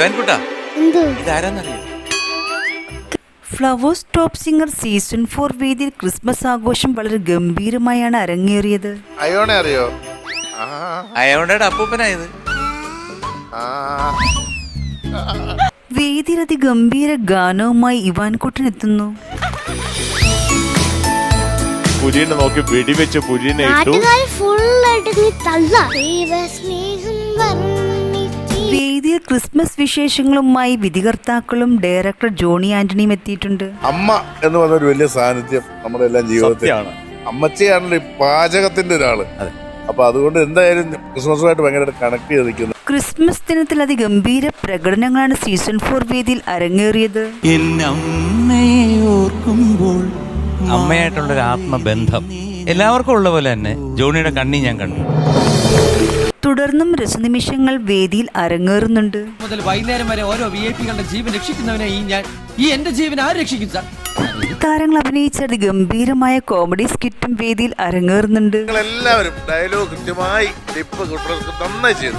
Ivan കുട്ടാ ഇതാരാന്നറിയോ? Flowers top singer season four വേദിയിൽ Christmas ആഘോഷം വളരെ ഗംഭീരമായാണ് അരങ്ങേറിയത്. അയോണെ അറിയോ? ആ, അയോണ്ടയുടെ അപ്പൂപ്പനായത്. ആ. വേദിയിൽ അതിഗംഭീര ഗാനവുമായി ഇവാൻകുട്ടൻ എത്തുന്നു. പുലിനെ നോക്കി വെടിവെച്ച് പുലിനെ ഇട്ടു ഫുൾ തള്ള. സ്നേഹം ക്രിസ്മസ് വിശേഷങ്ങളുമായി വിധികർത്താക്കളും ഡയറക്ടർ ജോണി ആന്റണിയും എത്തിയിട്ടുണ്ട്. അമ്മ എന്ന് പറഞ്ഞ ഒരു വലിയ സാന്നിധ്യം നമ്മുടെ എല്ലാം ജീവിതത്തിലാണ് അമ്മച്ചയാണല്ലോ ഈ പാചകത്തിന്റെ ഒരാൾ. അപ്പൊ അതുകൊണ്ട് എന്തായാലും ക്രിസ്മസുമായിട്ട് ഭയങ്കര കണക്ട് ചെയ്ത് നിൽക്കുന്നു ക്രിസ്മസ് ദിനത്തിൽ അതിഗംഭീര പ്രകടനങ്ങളാണ് സീസൺ ഫോർ വേദിയിൽ അരങ്ങേറിയത്. ഓർക്കുമ്പോൾ അമ്മയായിട്ടുള്ളൊരു ആത്മബന്ധം. എല്ലാവർക്കും ഉള്ള പോലെ തന്നെ ജോണിയുടെ കണ്ണി ഞാൻ കണ്ടു. തുടർന്നും രസനിമിഷങ്ങൾ വേദിയിൽ അരങ്ങേറുന്നുണ്ട്. മുതൽ വൈകുന്നേരം വരെ ഓരോ വി ഐ പികളുടെ ജീവൻ രക്ഷിക്കുന്നവനെ ഈ ഞാൻ ഈ എന്റെ ജീവൻ ആര് രക്ഷിക്കും സാർ? താരങ്ങൾ അഭിനയിച്ച ഗംഭീരമായ കോമഡി സ്കിറ്റും വേദിയിൽ അരങ്ങേറുന്നുണ്ട്. നിങ്ങൾ എല്ലാവരും ഡയലോഗ് കൃത്യമായി ടിപ്പ് നന്നായി ചെയ്തു.